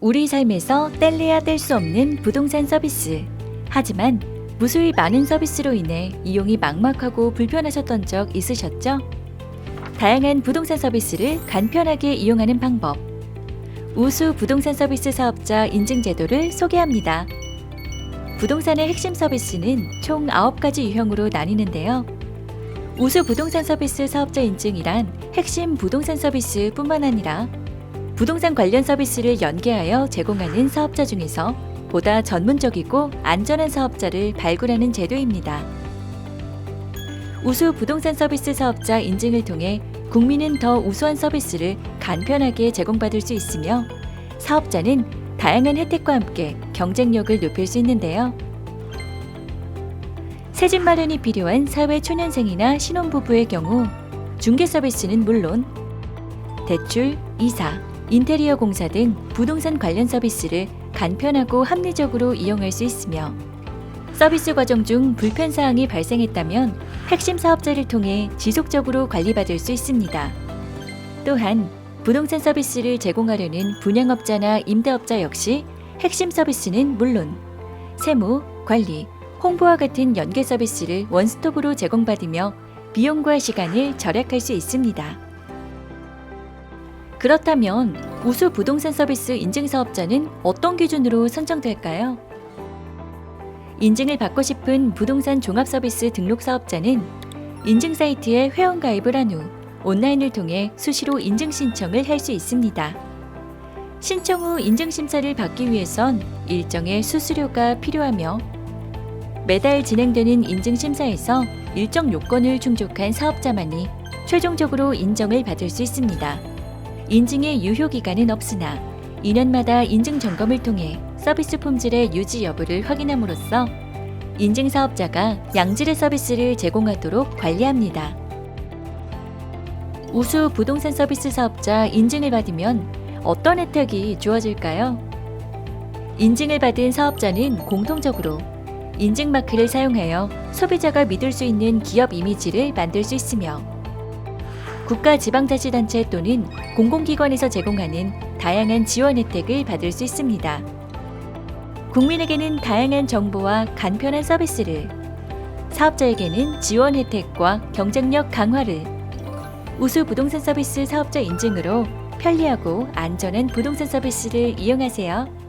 우리 삶에서 뗄래야 뗄 수 없는 부동산 서비스. 하지만 무수히 많은 서비스로 인해 이용이 막막하고 불편하셨던 적 있으셨죠? 다양한 부동산 서비스를 간편하게 이용하는 방법. 우수 부동산 서비스 사업자 인증 제도를 소개합니다. 부동산의 핵심 서비스는 총 9가지 유형으로 나뉘는데요. 우수 부동산 서비스 사업자 인증이란 핵심 부동산 서비스뿐만 아니라 부동산 관련 서비스를 연계하여 제공하는 사업자 중에서 보다 전문적이고 안전한 사업자를 발굴하는 제도입니다. 우수 부동산 서비스 사업자 인증을 통해 국민은 더 우수한 서비스를 간편하게 제공받을 수 있으며 사업자는 다양한 혜택과 함께 경쟁력을 높일 수 있는데요. 새 집 마련이 필요한 사회 초년생이나 신혼부부의 경우 중개 서비스는 물론 대출, 이사, 인테리어 공사 등 부동산 관련 서비스를 간편하고 합리적으로 이용할 수 있으며 서비스 과정 중 불편 사항이 발생했다면 핵심 사업자를 통해 지속적으로 관리받을 수 있습니다. 또한 부동산 서비스를 제공하려는 분양업자나 임대업자 역시 핵심 서비스는 물론 세무, 관리, 홍보와 같은 연계 서비스를 원스톱으로 제공받으며 비용과 시간을 절약할 수 있습니다. 그렇다면 우수 부동산 서비스 인증 사업자는 어떤 기준으로 선정될까요? 인증을 받고 싶은 부동산 종합 서비스 등록 사업자는 인증 사이트에 회원 가입을 한 후 온라인을 통해 수시로 인증 신청을 할 수 있습니다. 신청 후 인증 심사를 받기 위해선 일정의 수수료가 필요하며 매달 진행되는 인증 심사에서 일정 요건을 충족한 사업자만이 최종적으로 인정을 받을 수 있습니다. 인증의 유효 기간은 없으나 2년마다 인증 점검을 통해 서비스 품질의 유지 여부를 확인함으로써 인증 사업자가 양질의 서비스를 제공하도록 관리합니다. 우수 부동산 서비스 사업자 인증을 받으면 어떤 혜택이 주어질까요? 인증을 받은 사업자는 공통적으로 인증 마크를 사용하여 소비자가 믿을 수 있는 기업 이미지를 만들 수 있으며 국가지방자치단체 또는 공공기관에서 제공하는 다양한 지원 혜택을 받을 수 있습니다. 국민에게는 다양한 정보와 간편한 서비스를, 사업자에게는 지원 혜택과 경쟁력 강화를, 우수 부동산 서비스 사업자 인증으로 편리하고 안전한 부동산 서비스를 이용하세요.